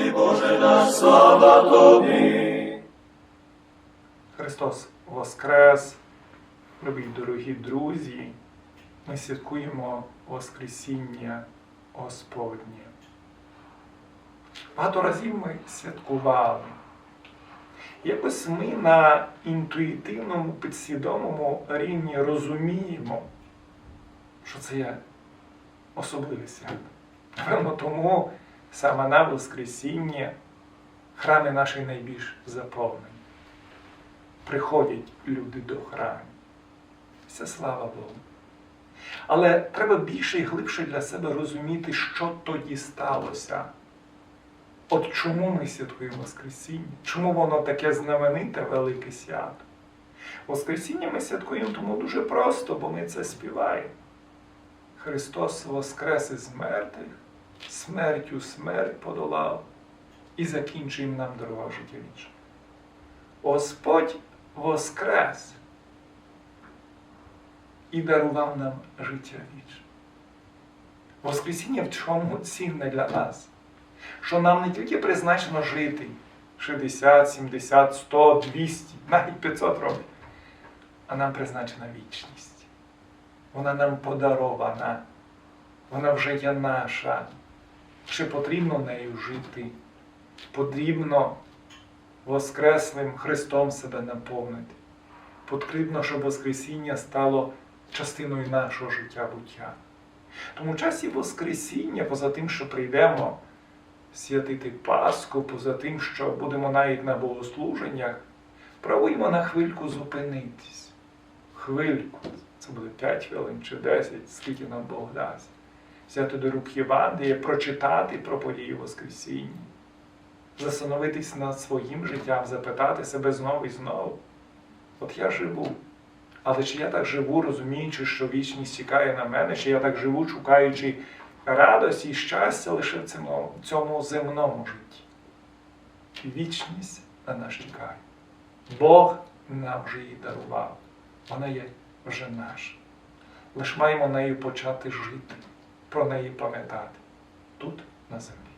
тобі, Боже наш, слава тобі. Христос Воскрес, любі дорогі друзі, ми святкуємо Воскресіння Господнє. Багато разів ми святкували. Якось ми на інтуїтивному, підсвідомому рівні розуміємо, що це є особливе свято. Напевно, тому саме на Воскресіння храми наші найбільш заповнені приходять люди до храму. Все слава Богу. Але треба більше і глибше для себе розуміти, що тоді сталося. От чому ми святкуємо Воскресіння? Чому воно таке знамените велике свято? Воскресіння ми святкуємо тому дуже просто, бо ми це співаємо. Христос воскрес із мертвих, смертю смерть подолав і закінчує нам дорогу життя вічне. Господь воскрес і дарував нам життя вічне. Воскресіння в чому цінне для нас? Що нам не тільки призначено жити 60, 70, 100, 200, навіть 500 років, а нам призначена вічність. Вона нам подарована, вона вже є наша. Чи потрібно нею жити? Потрібно Воскреслим Христом себе наповнити. Потрібно, щоб Воскресіння стало частиною нашого життя буття. Тому в часі Воскресіння, поза тим, що прийдемо святити Пасху, поза тим, що будемо навіть на богослуженнях, пробуємо на хвильку зупинитись. Хвильку. Це буде 5 хвилин чи 10, скільки нам Бог дасть. Взяти рук Євангелія, прочитати про події Воскресіння застановитись над своїм життям, запитати себе знову і знову. От я живу. Але чи я так живу, розуміючи, що вічність чекає на мене, чи я так живу, шукаючи радості і щастя лише в цьому, цьому земному житті? Вічність на нас чекає. Бог нам вже її дарував. Вона є вже наша. Лиш маємо нею почати жити, про неї пам'ятати тут, на землі.